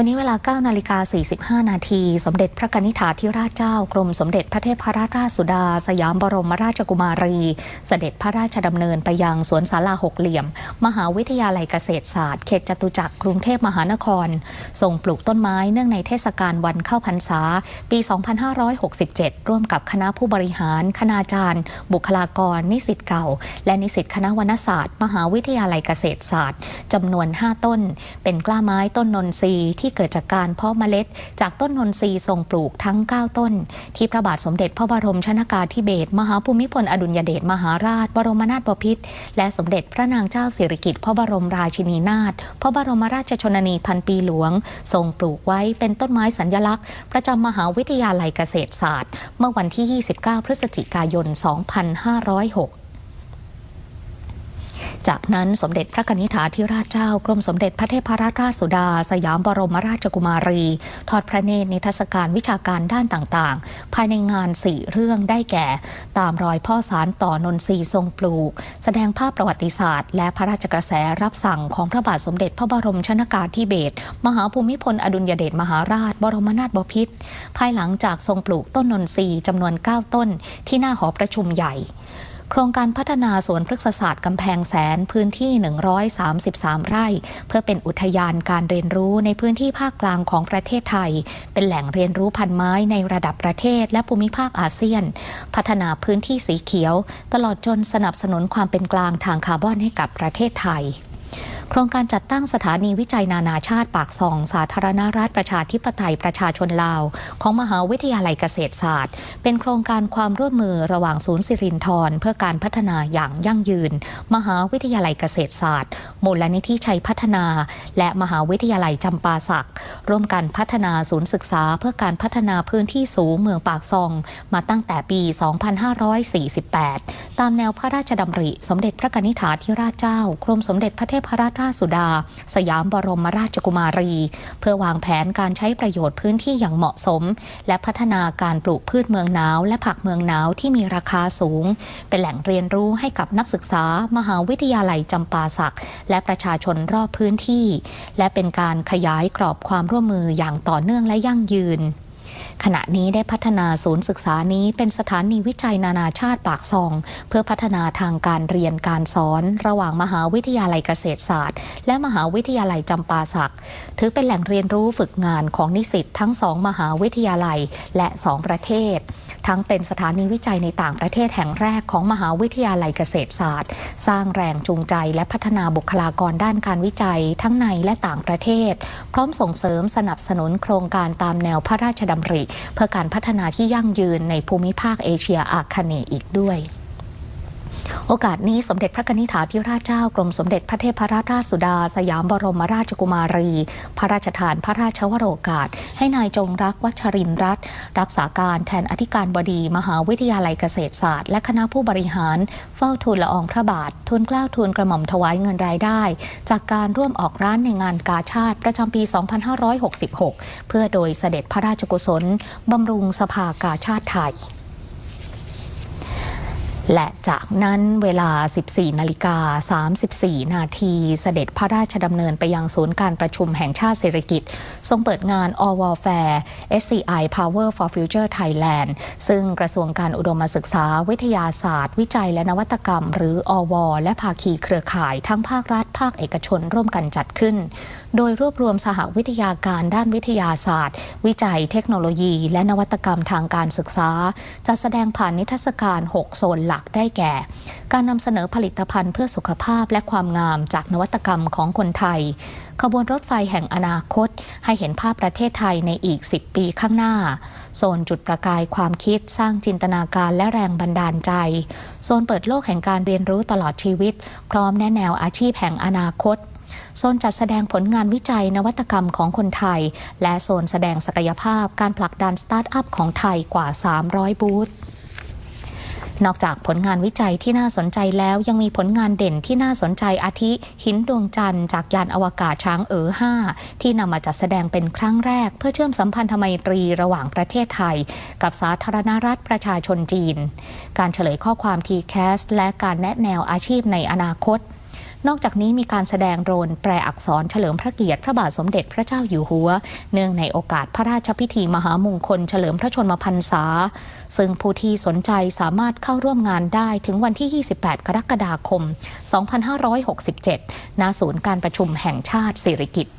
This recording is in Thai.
วันนี้เวลา 9 นาฬิกา 45 นาที สมเด็จพระกนิษฐาธิราชเจ้า กรมสมเด็จพระเทพรัตนราชสุดา สยามบรมราชกุมารี เสด็จพระราชดำเนินไปยังสวนสาราหกเหลี่ยม มหาวิทยาลัยเกษตรศาสตร์ เขตจตุจักรกรุงเทพมหานคร ส่งปลูกต้นไม้เนื่องในเทศกาลวันเข้าพรรษา ปี 2567 ร่วมกับคณะผู้บริหาร คณาจารย์ บุคลากร นิสิตเก่า และนิสิตคณะวรรณศาสตร์ มหาวิทยาลัยเกษตรศาสตร์จำนวน 5 ต้น เป็นกล้าไม้ต้นนนทรีย์ที่เกิดจากการเพาะเมล็ด จากต้นนนทรีย์ทรงปลูกทั้ง 9 ต้น ที่พระบาทสมเด็จพระบรมชนากาธิเบศรมหาภูมิพลอดุลยเดชมหาราช บรมนาถบพิตรและสมเด็จพระนางเจ้าสิริกิติ์พระบรมราชินีนาถพระบรมราชชนนีพันปีหลวง ทรงปลูกไว้เป็นต้นไม้สัญลักษณ์ ประจำมหาวิทยาลัยเกษตรศาสตร์ เมื่อวันที่ 29 พฤศจิกายน 2506 จากนั้นสมเด็จพระนิษฐาธิราชเจ้ากรมสมเด็จพระเทพรัตนราชสุดา สยามบรมราชกุมารี ทอดพระเนตรนิทรรศการวิชาการด้านต่างๆ ภายในงานสี่เรื่องได้แก่ ตามรอยพ่อสารต่อนนทรีทรงปลูก แสดงภาพประวัติศาสตร์ และพระราชกระแสรับสั่งของพระบาทสมเด็จพระบรมชนากาธิเบศรมหาภูมิพลอดุลยเดชมหาราช บรมนาถบพิตรภายหลังจากทรงปลูกต้นนนทรีจำนวน 9 ต้น ที่หน้าหอประชุมใหญ่ โครงการพัฒนาสวนพฤกษศาสตร์กำแพงแสนพื้นที่ 133 ไร่ เพื่อเป็นอุทยานการเรียนรู้ในพื้นที่ภาคกลางของประเทศไทย เป็นแหล่งเรียนรู้พันไม้ในระดับประเทศและภูมิภาคอาเซียน พัฒนาพื้นที่สีเขียว ตลอดจนสนับสนุนความเป็นกลางทางคาร์บอนให้กับประเทศไทย โครงการจัดตั้งสถานีวิจัยนานาชาติปากซอง สาธารณรัฐประชาธิปไตยประชาชนลาว ของมหาวิทยาลัยเกษตรศาสตร์ เป็นโครงการความร่วมมือระหว่างศูนย์สิรินธรเพื่อการพัฒนาอย่างยั่งยืน มหาวิทยาลัยเกษตรศาสตร์มูลนิธิชัยพัฒนา และมหาวิทยาลัยจำปาสักร่วมกันพัฒนาศูนย์ศึกษา เพื่อการพัฒนาพื้นที่สูงเมืองปากซอง มาตั้งแต่ปี 2548 ตามแนวพระราชดำริ สมเด็จพระนิษฐาธิราชเจ้ากรมสมเด็จพระเทพรัตนราชสุดา สยามบรมราชกุมารี เพื่อวางแผนการใช้ประโยชน์พื้นที่อย่างเหมาะสม และพัฒนาการปลูกพืชเมืองหนาว และผักเมืองหนาวที่มีราคาสูง เป็นแหล่งเรียนรู้ให้กับนักศึกษา มหาวิทยาลัยจำปาสักและประชาชนรอบพื้นที่ และเป็นการขยายกรอบความร่วมมืออย่างต่อเนื่องและยั่งยืน ขณะนี้ได้พัฒนาศูนย์ศึกษานี้เป็นสถานีวิจัยนานาชาติปากซอง เพื่อพัฒนาทางการเรียนการสอน ระหว่างมหาวิทยาลัยเกษตรศาสตร์ และมหาวิทยาลัยจำปาสัก ถือเป็นแหล่งเรียนรู้ฝึกงานของนิสิตทั้งสองมหาวิทยาลัยและสองประเทศ ทั้งเป็นสถานีวิจัยในต่างประเทศแห่งแรกของมหาวิทยาลัยเกษตรศาสตร์ สร้างแรงจูงใจและพัฒนาบุคลากรด้านการวิจัยทั้งในและต่างประเทศ พร้อมส่งเสริมสนับสนุนโครงการตามแนวพระราชดำริ เพื่อการพัฒนาที่ยั่งยืนในภูมิภาคเอเชียอาคเนย์อีกด้วย โอกาสนี้สมเด็จพระนิษฐาธิราชเจ้ากรมสมเด็จพระเทพรัตนราชสุดา สยามบรมราชกุมารี พระราชทานพระราชวโรกาส ให้นายจงรักวัชรินทร์รัตน์รักษาการแทนอธิการบดี มหาวิทยาลัยเกษตรศาสตร์ และคณะผู้บริหาร เฝ้าทูลละอองพระบาท ทูลเกล้าทูลกระหม่อมถวายเงินรายได้ จากการร่วมออกร้านในงานกาชาติประจำปี 2566 เพื่อโดยเสด็จพระราชกุศลบำรุงสภากาชาติไทย และจากนั้นเวลา 14 นาฬิกา 34 นาที เสด็จพระราชดำเนินไปยังศูนย์การประชุมแห่งชาติเศรษฐกิจ ทรงเปิดงาน All Warfare SCI Power for Future Thailand ซึ่งกระทรวงการอุดมศึกษา วิทยาศาสตร์ วิจัยและนวัตกรรม หรืออว และภาคีเครือข่ายทั้งภาครัฐ ภาคเอกชนร่วมกันจัดขึ้น โดยรวบรวมสหวิทยาการด้านวิทยาศาสตร์ วิจัยเทคโนโลยี และนวัตกรรมทางการศึกษาจะแสดงผ่านนิทรรศการ 6 โซนหลักได้แก่ การนำเสนอผลิตภัณฑ์เพื่อสุขภาพและความงามจากนวัตกรรมของคนไทย ขบวนรถไฟแห่งอนาคต ให้เห็นภาพประเทศไทยในอีก 10 ปีข้างหน้า โซนจุดประกายความคิดสร้างจินตนาการและแรงบันดาลใจ โซนเปิดโลกแห่งการเรียนรู้ตลอดชีวิต พร้อมแนะแนวอาชีพแห่งอนาคตโซนจัดแสดงผลงานวิจัยนวัตกรรมของคนไทย และโซนแสดงศักยภาพการผลักดันสตาร์ทอัพของไทยกว่า 300 บูธ นอกจากผลงานวิจัยที่น่าสนใจแล้วยังมีผลงานเด่นที่น่าสนใจอาทิ หินดวงจันทร์จากยานอวกาศช้างเอ๋อ5ที่นำมาจัดแสดงเป็นครั้งแรก เพื่อเชื่อมสัมพันธไมตรีระหว่างประเทศไทย กับสาธารณรัฐประชาชนจีน การเฉลยข้อความทีแคสและการแนะแนวอาชีพในอนาคต นอกจากนี้มีการแสดงโรนแปลอักษรเฉลิมพระเกียรติพระบาทสมเด็จพระเจ้าอยู่หัว เนื่องในโอกาสพระราชพิธีมหามงคลเฉลิมพระชนมพรรษา ซึ่งผู้ที่สนใจสามารถเข้าร่วมงานได้ถึงวันที่ 28 กรกฎาคม 2567 ณ ศูนย์การประชุมแห่งชาติสิริกิติ์